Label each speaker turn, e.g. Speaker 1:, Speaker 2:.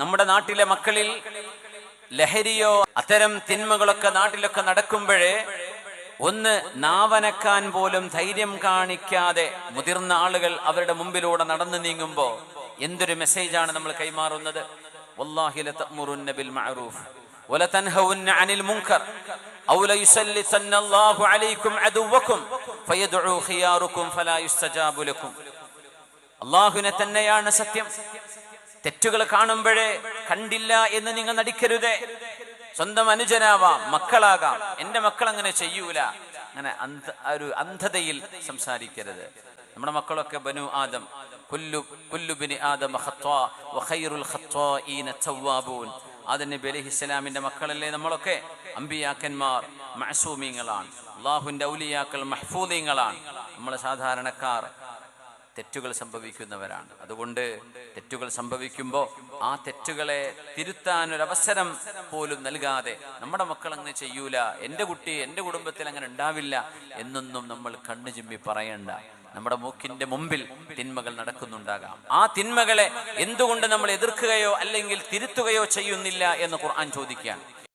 Speaker 1: നമ്മുടെ നാട്ടിലെ മക്കളിൽ ലഹരിയോ അത്തരം തിന്മകളൊക്കെ നാട്ടിലൊക്കെ നടക്കുമ്പോഴേ ഒന്ന് നാവനക്കാൻ പോലും ധൈര്യം കാണിക്കാതെ മുതിർന്ന ആളുകൾ അവരുടെ മുമ്പിലൂടെ നടന്നു നീങ്ങുമ്പോ എന്തൊരു മെസ്സേജാണ് നമ്മൾ കൈമാറുന്നത്? അള്ളാഹുവിനെ തന്നെയാണ് സത്യം. തെറ്റുകൾ കാണുമ്പോഴേ കണ്ടില്ല എന്ന് നിങ്ങൾ നടിക്കരുത്. സ്വന്തം അനുജനാവാം മക്കളാകാം. എന്റെ മക്കൾ അങ്ങനെ ചെയ്യൂല. അങ്ങനെ അന്ധ ഒരു അന്ധതയിൽ സംസാരിക്കരുത്. നമ്മുടെ മക്കളൊക്കെ ബനു ആദം കുല്ലു കുല്ലുബിന് ആദം ആദം നബി അലൈഹി മക്കളല്ലേ നമ്മളൊക്കെ? അമ്പിയാക്കന്മാർ മഹസൂമിങ്ങളാണ് അള്ളാഹുന്റെ ഔലിയാക്കൾ മഹ്ഫൂദീങ്ങളാണ്. നമ്മൾ സാധാരണക്കാർ. തെറ്റുകൾ സംഭവിക്കുന്നവരാണ്. അതുകൊണ്ട് തെറ്റുകൾ സംഭവിക്കുമ്പോൾ ആ തെറ്റുകളെ തിരുത്താൻ ഒരു അവസരം പോലും നൽകാതെ നമ്മുടെ മക്കൾ അങ്ങനെ ചെയ്യൂല എന്റെ കുട്ടി എന്റെ കുടുംബത്തിൽ അങ്ങനെ ഉണ്ടാവില്ല എന്നൊന്നും നമ്മൾ കണ്ണു ചിമ്മി പറയണ്ട. നമ്മുടെ മൂക്കിന്റെ മുമ്പിൽ തിന്മകൾ നടക്കുന്നുണ്ടാകാം. ആ തിന്മകളെ എന്തുകൊണ്ട് നമ്മൾ എതിർക്കുകയോ അല്ലെങ്കിൽ തിരുത്തുകയോ ചെയ്യുന്നില്ല എന്ന് ഖുർആൻ ചോദിക്കുകയാണ്.